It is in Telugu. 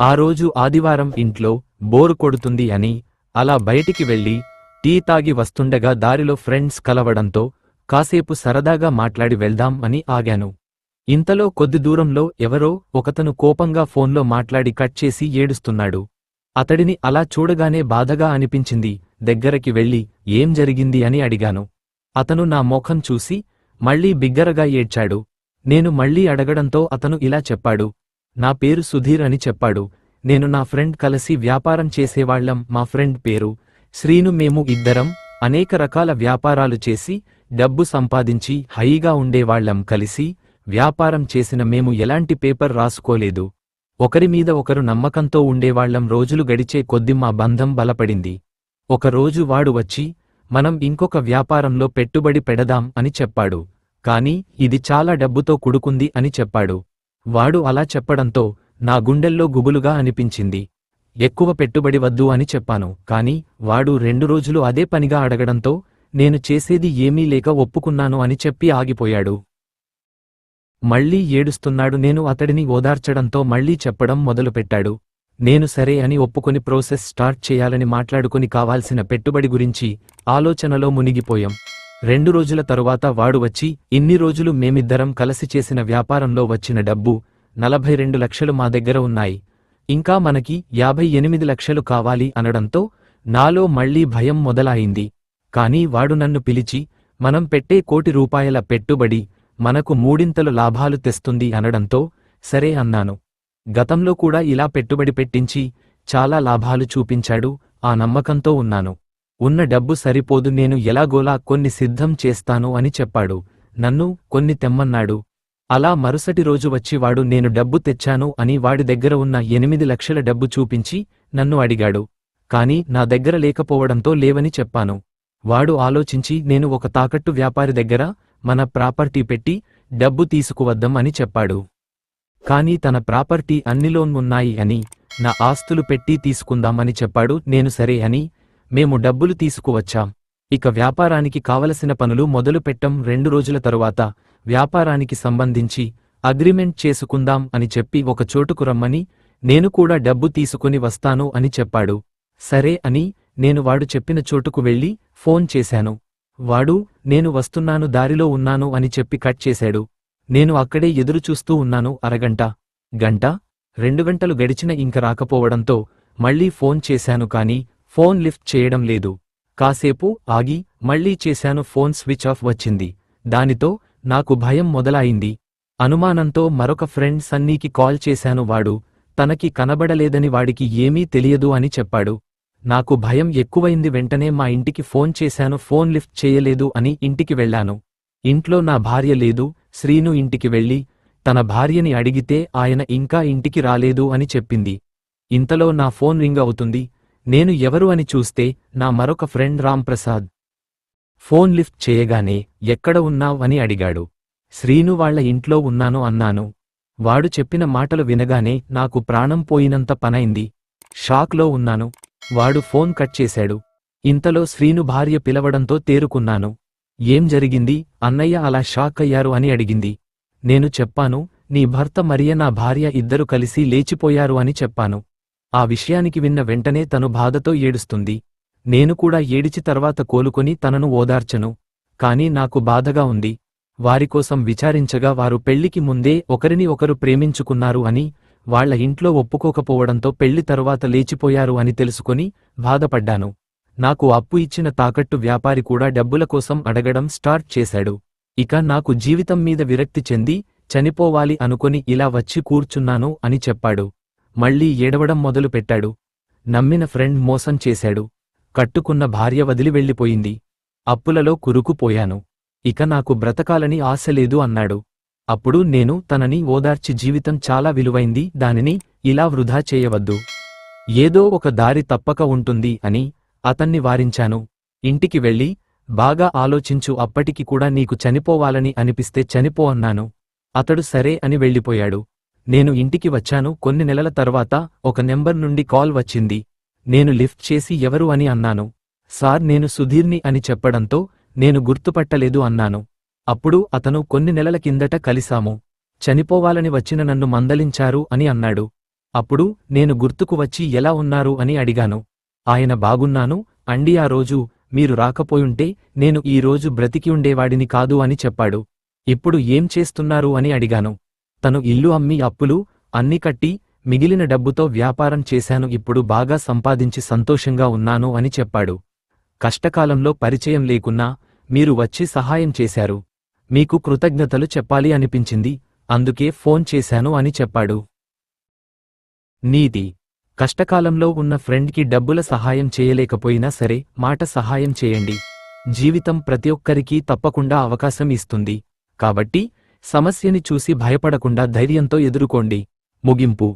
ఆ రోజు ఆదివారం ఇంట్లో బోరు కొడుతుంది అని అలా బయటికి వెళ్ళి టీ తాగి వస్తుండగా దారిలో ఫ్రెండ్స్ కలవడంతో కాసేపు సరదాగా మాట్లాడి వెళ్దాం అని ఆగాను. ఇంతలో కొద్ది దూరంలో ఎవరో ఒకతను కోపంగా ఫోన్లో మాట్లాడి కట్ చేసి ఏడుస్తున్నాడు. అతడిని అలా చూడగానే బాధగా అనిపించింది. దగ్గరకి వెళ్ళి ఏం జరిగింది అని అడిగాను. అతను నా ముఖం చూసి మళ్ళీ బిగ్గరగా ఏడ్చాడు. నేను మళ్ళీ అడగడంతో అతను ఇలా చెప్పాడు. నా పేరు సుధీర్ అని చెప్పాడు. నేను నా ఫ్రెండ్ కలిసి వ్యాపారం చేసేవాళ్ళం మా ఫ్రెండ్ పేరు శ్రీను. మేము ఇద్దరం అనేక రకాల వ్యాపారాలు చేసి డబ్బు సంపాదించి హైగా ఉండేవాళ్ళం కలిసి వ్యాపారం చేసిన మేము ఎలాంటి పేపర్ రాసుకోలేదు. ఒకరి మీద ఒకరు నమ్మకంతో ఉండేవాళ్ళం రోజులు గడిచే కొద్ది మా బంధం బలపడింది. ఒకరోజు వాడు వచ్చి మనం ఇంకొక వ్యాపారంలో పెట్టుబడి పెడదాం అని చెప్పాడు. కాని ఇది చాలా డబ్బుతో కుడుకుంది అని చెప్పాడు. వాడు అలా చెప్పడంతో నా గుండెల్లో గుబులుగా అనిపించింది. ఎక్కువ పెట్టుబడి వద్దు అని చెప్పాను కాని వాడు రెండు రోజులు అదే పనిగా అడగడంతో నేను చేసేది ఏమీ లేక ఒప్పుకున్నాను అని చెప్పి ఆగిపోయాడు. మళ్ళీ ఏడుస్తున్నాడు నేను అతడిని ఓదార్చడంతో మళ్ళీ చెప్పడం మొదలుపెట్టాడు. నేను సరే అని ఒప్పుకొని ప్రోసెస్ స్టార్ట్ చేయాలని మాట్లాడుకుని కావాల్సిన పెట్టుబడి గురించి ఆలోచనలో మునిగిపోయాం. రెండు రోజుల తరువాత వాడు వచ్చి ఇన్ని రోజులు మేమిద్దరం కలిసి చేసిన వ్యాపారంలో వచ్చిన డబ్బు నలభై రెండు లక్షలు మా దగ్గర ఉన్నాయి. ఇంకా మనకి యాభై ఎనిమిది లక్షలు కావాలి అనడంతో నాలో మళ్ళీ భయం మొదలైంది కానీ వాడు నన్ను పిలిచి మనం పెట్టే కోటి రూపాయల పెట్టుబడి మనకు మూడింతలు లాభాలు తెస్తుంది అనడంతో సరే అన్నాను. గతంలో కూడా ఇలా పెట్టుబడి పెట్టించి చాలా లాభాలు చూపించాడు ఆ నమ్మకంతో ఉన్నాను. ఉన్న డబ్బు సరిపోదు నేను ఎలాగోలా కొన్ని సిద్ధం చేస్తాను అని చెప్పాడు. నన్ను కొన్ని తెమ్మన్నాడు. అలా మరుసటి రోజు వచ్చి వాడు నేను డబ్బు తెచ్చాను అని వాడి దగ్గర ఉన్న ఎనిమిది లక్షల డబ్బు చూపించి నన్ను అడిగాడు. కాని నా దగ్గర లేకపోవడంతో లేవని చెప్పాను. వాడు ఆలోచించి నేను ఒక తాకట్టు వ్యాపారి దగ్గర మన ప్రాపర్టీ పెట్టి డబ్బు తీసుకువద్దాం అని చెప్పాడు. కాని తన ప్రాపర్టీ అన్ని లోన్ ఉన్నాయి అని నా ఆస్తులు పెట్టి తీసుకుందామని చెప్పాడు. నేను సరే అని మేము డబ్బులు తీసుకువచ్చాం. ఇక వ్యాపారానికి కావలసిన పనులు మొదలు పెట్టం. రెండు రోజుల తరువాత వ్యాపారానికి సంబంధించి అగ్రిమెంట్ చేసుకుందాం అని చెప్పి ఒక చోటుకు రమ్మని నేను కూడా డబ్బు తీసుకుని వస్తాను అని చెప్పాడు. సరే అని నేను వాడు చెప్పిన చోటుకు వెళ్ళి ఫోన్ చేశాను. వాడు నేను వస్తున్నాను దారిలో ఉన్నాను అని చెప్పి కట్ చేశాడు. నేను అక్కడే ఎదురుచూస్తూ ఉన్నాను అరగంట. గంట రెండు గంటలు గడిచిన ఇంక రాకపోవడంతో మళ్ళీ ఫోన్ చేశాను కాని ఫోన్ లిఫ్ట్ చేయడం లేదు. కాసేపు ఆగి మళ్ళీ చేశాను ఫోన్ స్విచ్ ఆఫ్ వచ్చింది. దానితో నాకు భయం మొదలైంది. అనుమానంతో మరొక ఫ్రెండ్ సన్నీకి కాల్ చేశాను. వాడు తనకి కనబడలేదని వాడికి ఏమీ తెలియదు అని చెప్పాడు. నాకు భయం ఎక్కువైంది. వెంటనే మా ఇంటికి ఫోన్ చేశాను. ఫోన్ లిఫ్ట్ చేయలేదు అని ఇంటికి వెళ్ళాను. ఇంట్లో నా భార్య లేదు. శ్రీను ఇంటికి వెళ్ళి తన భార్యని అడిగితే ఆయన ఇంకా ఇంటికి రాలేదు అని చెప్పింది. ఇంతలో నా ఫోన్ రింగ్ అవుతుంది. నేను ఎవరు అని చూస్తే నా మరొక ఫ్రెండ్ రాంప్రసాద్ ఫోన్ లిఫ్ట్ చేయగానే ఎక్కడ ఉన్నావ్? అని అడిగాడు. శ్రీను వాళ్ళ ఇంట్లో ఉన్నాను అన్నాను. వాడు చెప్పిన మాటలు వినగానే నాకు ప్రాణం పోయినంత పనైంది. షాక్లో ఉన్నాను. వాడు ఫోన్ కట్ చేశాడు. ఇంతలో శ్రీను భార్య పిలవడంతో తేరుకున్నాను. ఏం జరిగింది? అన్నయ్య అలా షాక్ అయ్యారు అని అడిగింది. నేను చెప్పాను నీ భర్త మరియ నా భార్య ఇద్దరు కలిసి లేచిపోయారు అని చెప్పాను. ఆ విషయానికి విన్న వెంటనే తను బాధతో ఏడుస్తుంది. నేను కూడా ఏడిచి తర్వాత కోలుకొని తనను ఓదార్చను. కాని నాకు బాధగా ఉంది. వారికోసం విచారించగా వారు పెళ్ళికి ముందే ఒకరిని ఒకరు ప్రేమించుకున్నారు అని వాళ్ళ ఇంట్లో ఒప్పుకోకపోవడంతో పెళ్ళి తరువాత లేచిపోయారు అని తెలుసుకొని బాధపడ్డాను. నాకు అప్పు ఇచ్చిన తాకట్టు వ్యాపారి కూడా డబ్బుల కోసం అడగడం స్టార్ట్ చేశాడు. ఇక నాకు జీవితం మీద విరక్తి చెంది చనిపోవాలి అనుకొని ఇలా వచ్చి కూర్చున్నాను అని చెప్పాడు. మళ్ళీ ఏడవడం మొదలుపెట్టాడు. నమ్మిన ఫ్రెండ్ మోసం చేశాడు. కట్టుకున్న భార్య వదిలి వెళ్ళిపోయింది. అప్పులలో కురుకుపోయాను. ఇక నాకు బ్రతకాలని ఆశ లేదు అన్నాడు. అప్పుడు నేను తనని ఓదార్చి జీవితం చాలా విలువైంది దానిని ఇలా వృధా చేయవద్దు. ఏదో ఒక దారి తప్పక ఉంటుంది అని అతన్ని వారించాను. ఇంటికి వెళ్ళి బాగా ఆలోచించు అప్పటికి కూడా నీకు చనిపోవాలని అనిపిస్తే చనిపో అన్నాను. అతడు సరే అని వెళ్ళిపోయాడు. నేను ఇంటికి వచ్చాను. కొన్ని నెలల తర్వాత ఒక నెంబర్ నుండి కాల్ వచ్చింది. నేను లిఫ్ట్ చేసి ఎవరు అని అన్నాను. సార్ నేను సుధీర్ని అని చెప్పడంతో నేను గుర్తుపట్టలేదు అన్నాను. అప్పుడు అతను కొన్ని నెలల కిందట కలిసాము చనిపోవాలని వచ్చిన నన్ను మందలించారు అని అన్నాడు. అప్పుడు నేను గుర్తుకు వచ్చి ఎలా ఉన్నారు అని అడిగాను. ఆయన బాగున్నాను. అండి ఆ రోజు మీరు రాకపోయుంటే నేను ఈ రోజు బ్రతికి ఉండేవాడిని కాదు అని చెప్పాడు. ఇప్పుడు ఏం చేస్తున్నారు అని అడిగాను. తను ఇల్లు అమ్మి అప్పులు అన్ని కట్టి మిగిలిన డబ్బుతో వ్యాపారం చేశాను ఇప్పుడు బాగా సంపాదించి సంతోషంగా ఉన్నాను అని చెప్పాడు. కష్టకాలంలో పరిచయం లేకున్నా మీరు వచ్చి సహాయం చేశారు. మీకు కృతజ్ఞతలు చెప్పాలి అనిపించింది అందుకే ఫోన్ చేశాను అని చెప్పాడు. నీతి. కష్టకాలంలో ఉన్న ఫ్రెండ్కి డబ్బుల సహాయం చేయలేకపోయినా సరే మాట సహాయం చేయండి. జీవితం ప్రతి ఒక్కరికీ తప్పకుండా అవకాశం ఇస్తుంది. కాబట్టి సమస్యని చూసి భయపడకుండా ధైర్యంతో ఎదుర్కోండి. ముగింపు.